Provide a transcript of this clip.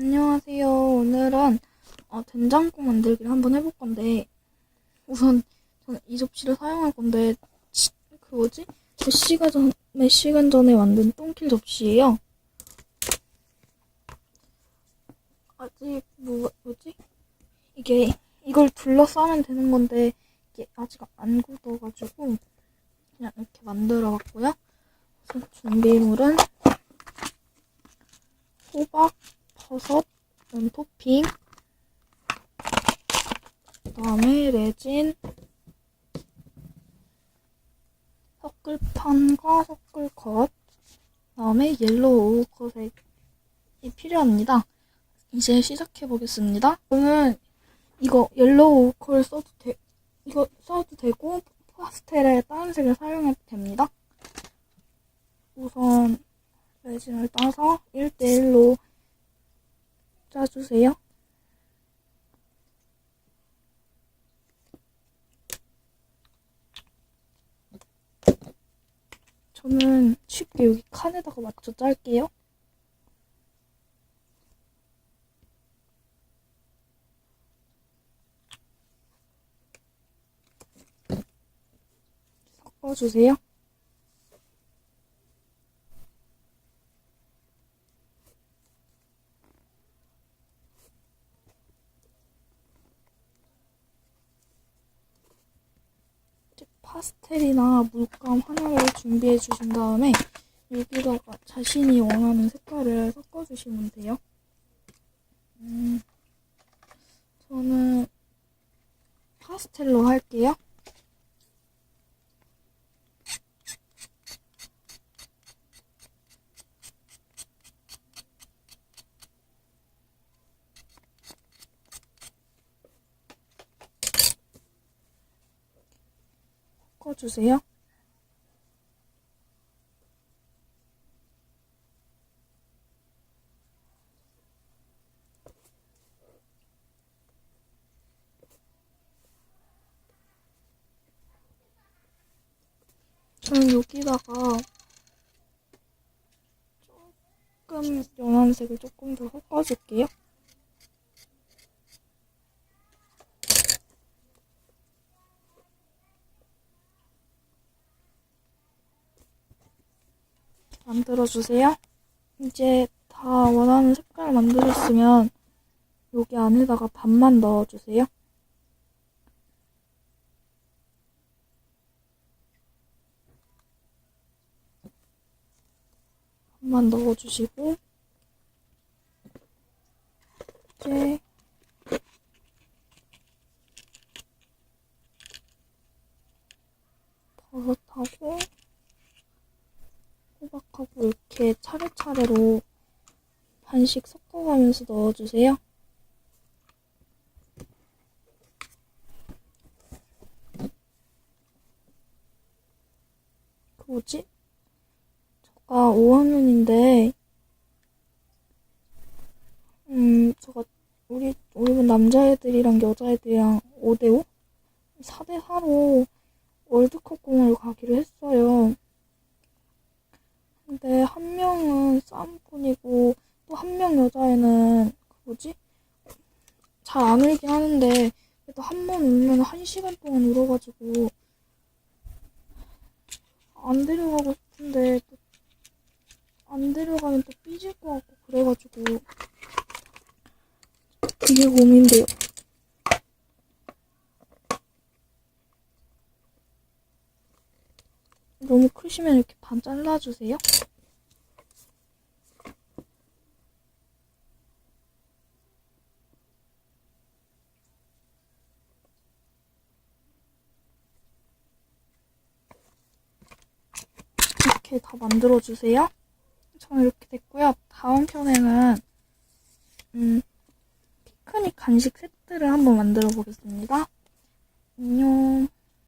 안녕하세요. 오늘은 어, 된장국 만들기를 한번 해볼 건데 우선 저는 이 접시를 사용할 건데 치- 그 뭐지? 몇 시간 전, 몇 시간 전에 만든 똥킬 접시예요. 아직 뭐 뭐지? 이게 이걸 둘러싸면 되는 건데 이게 아직 안 굳어가지고 그냥 이렇게 만들어봤고요. 준비물은 호박, 버섯, 은 토핑, 그 다음에 레진, 섞을 판과 섞을컷, 그 다음에 옐로우 오우컷이 필요합니다. 이제 시작해 보겠습니다. 저는 이거 옐로우 오우컷을 써도 돼, 이거 써도 되고 파스텔에 다른 색을 사용해도 됩니다. 우선 레진을 따서 1대1로 짜주세요. 저는 쉽게 여기 칸에다가 맞춰 짤게요. 섞어주세요. 파스텔이나 물감 하나를 준비해 주신 다음에 여기다가 자신이 원하는 색깔을 섞어주시면 돼요. 음, 저는 파스텔로 할게요. 섞어주세요. 저는 여기다가 조금 연한 색을 조금 더 섞어줄게요. 만들어주세요. 이제 다 원하는 색깔 만들었으면 여기 안에다가 반만 넣어주세요. 반만 넣어주시고 이제 버섯하고 호박하고 이렇게 차례차례로 반씩 섞어가면서 넣어주세요. 그 뭐지? 제가 5학년인데, 음, 제가 우리 우리 반 남자애들이랑 여자애들이랑 5대5? 4대4로 월드컵 공을 가기로 했어요. 근데 한 명은 쌈꾼이고 또 한 명 여자애는 그 뭐지? 잘 안 울긴 하는데 그래도 한 번 울면 한 시간 동안 울어가지고 안 데려가고 싶은데 또 안 데려가면 또 삐질 것 같고 그래가지고 이게 고민돼요. 너무 크시면 이렇게 반 잘라주세요. 이렇게 다 만들어주세요. 저는 이렇게 됐고요. 다음 편에는 음, 피크닉 간식 세트를 한번 만들어 보겠습니다.